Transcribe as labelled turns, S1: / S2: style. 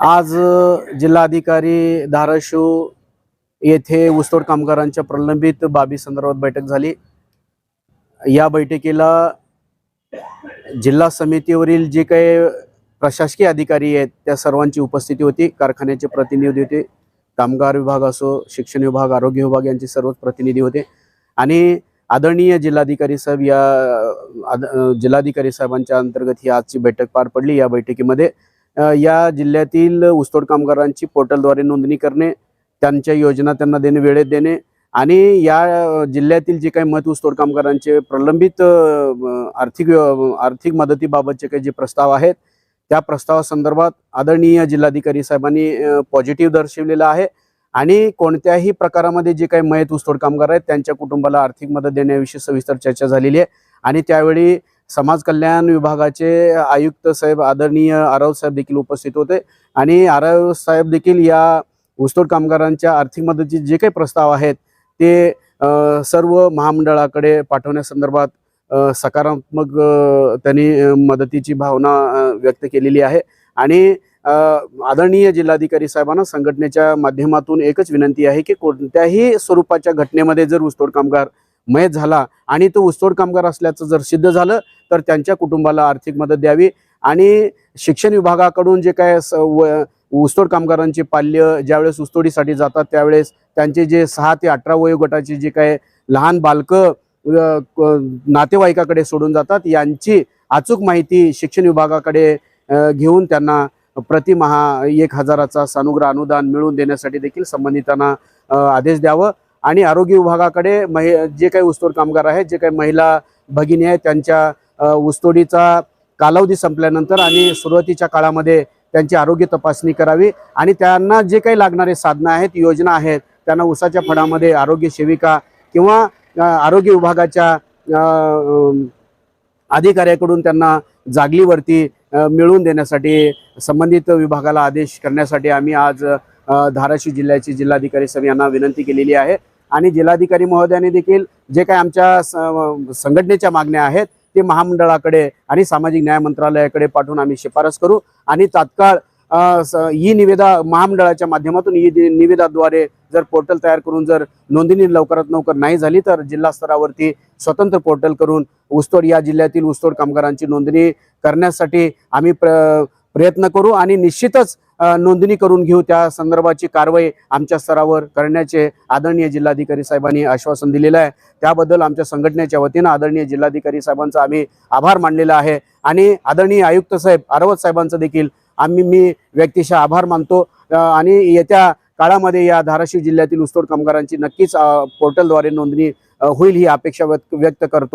S1: आज जिल्हाधिकारी धाराशिव येथे ऊसतोड कामगारांच्या प्रलंबित बाबी संदर्भात बैठक झाली. या बैठकीला जिल्हा समितीवरील जे काही प्रशासकीय अधिकारी आहेत त्या सर्वांची उपस्थिती होती. कारखान्याचे प्रतिनिधी होते. कामगार विभाग असो शिक्षण विभाग आरोग्य विभाग यांचे सर्वच प्रतिनिधी होते. आणि आदरणीय जिल्हाधिकारी साहेब या आद- जिल्हाधिकारी साहेबांच्या अंतर्गत ही आजची बैठक पार पडली. या बैठकीमध्ये या जिल्ह्यातील ऊसतोड कामगारांची पोर्टलद्वारे नोंदणी करणे त्यांच्या योजना त्यांना देणे वेळेत देणे आणि या जिल्ह्यातील जे काही मत ऊसतोड कामगारांचे प्रलंबित आर्थिक आर्थिक मदतीबाबतचे काही जे प्रस्ताव आहेत त्या प्रस्तावासंदर्भात आदरणीय जिल्हाधिकारी साहेबांनी पॉझिटिव्ह दर्शवलेलं आहे आणि कोणत्याही प्रकारामध्ये जे काही मयत ऊसतोड कामगार आहेत त्यांच्या कुटुंबाला आर्थिक मदत देण्याविषयी सविस्तर चर्चा झालेली आहे आणि त्यावेळी समाज कल्याण विभागाचे आयुक्त साहेब आदरणीय आरव साहेब देखील उपस्थित होते. आणि आरव साहेब देखील या ऊसतोड कामगारांच्या आर्थिक मदतीचे जे काही प्रस्ताव आहेत ते सर्व महामंडळाकडे पाठवण्यासंदर्भात सकारात्मक त्यांनी मदतीची भावना व्यक्त केलेली आहे. आणि आदरणीय जिल्हाधिकारी साहेबांना संघटनेच्या माध्यमातून एकच विनंती आहे की कोणत्याही स्वरूपाच्या घटनेमध्ये जर ऊसतोड कामगार मयत झाला आणि तो ऊसतोड कामगार असल्याचं जर सिद्ध झालं तर त्यांच्या कुटुंबाला आर्थिक मदत द्यावी. आणि शिक्षण विभागाकडून जे काय स- व- ऊसतोड कामगारांचे पाल्य ज्यावेळेस ऊसतोडीसाठी जातात त्यावेळेस त्यांचे जे सहा ते अठरा वयोगटाचे जे काय लहान बालकं नातेवाईकाकडे सोडून जातात यांची अचूक माहिती शिक्षण विभागाकडे घेऊन त्यांना प्रतिमहा एक हजाराचा सानुग्रह अनुदान मिळवून देण्यासाठी देखील संबंधितांना आदेश द्यावं. आणि आरोग्य विभागाकडे महि जे काही ऊसतोड कामगार आहेत जे काही महिला भगिनी आहेत त्यांच्या ऊसतोडीचा कालावधी संपल्यानंतर आणि सुरुवातीच्या काळामध्ये त्यांची आरोग्य तपासणी करावी आणि त्यांना जे काही लागणारे साधनं आहेत योजना आहेत त्यांना ऊसाच्या फळामध्ये आरोग्य सेविका किंवा आरोग्य विभागाच्या अधिकाऱ्याकडून त्यांना जागलीवरती मिळवून देण्यासाठी संबंधित विभागाला आदेश करण्यासाठी आम्ही आज धाराशिव जिल्ह्याचे जिल्हाधिकारी साहेब यांना विनंती केलेली आहे. आणि जिल्हाधिकारी महोदयाने देखील जे काही आमच्या संघटनेच्या मागण्या आहेत ते महामंडळाकडे आणि सामाजिक न्याय मंत्रालयाकडे पाठवून आम्ही शिफारस करू. आणि तात्काळ ई निवेदा महामंडळाच्या माध्यमातून ई निवेदाद्वारे जर पोर्टल तयार करून जर नोंदणी लवकरात लवकर नाही झाली तर जिल्हा स्तरावरती स्वतंत्र पोर्टल करून ऊसतोड या जिल्ह्यातील ऊसतोड कामगारांची नोंदणी करण्यासाठी आम्ही प्र प्रयत्न करू आणि निश्चितच नोंदणी करून घेऊ त्या संदर्भाची कारवाई आमच्या स्तरावर करण्याचे आदरणीय जिल्हाधिकारी साहेबांनी आश्वासन दिलेलं आहे. त्याबद्दल आमच्या संघटनेच्या वतीनं आदरणीय जिल्हाधिकारी साहेबांचा आम्ही आभार मानलेला आहे. आणि आदरणीय आयुक्त साहेब आरवत साहेबांचं देखील आम्ही मी व्यक्तिशः आभार मानतो. आणि येत्या काळामध्ये या धाराशिव जिल्ह्यातील ऊसतोड कामगारांची नक्कीच पोर्टलद्वारे नोंदणी होईल ही अपेक्षा व्यक्त व्यक्त करतो.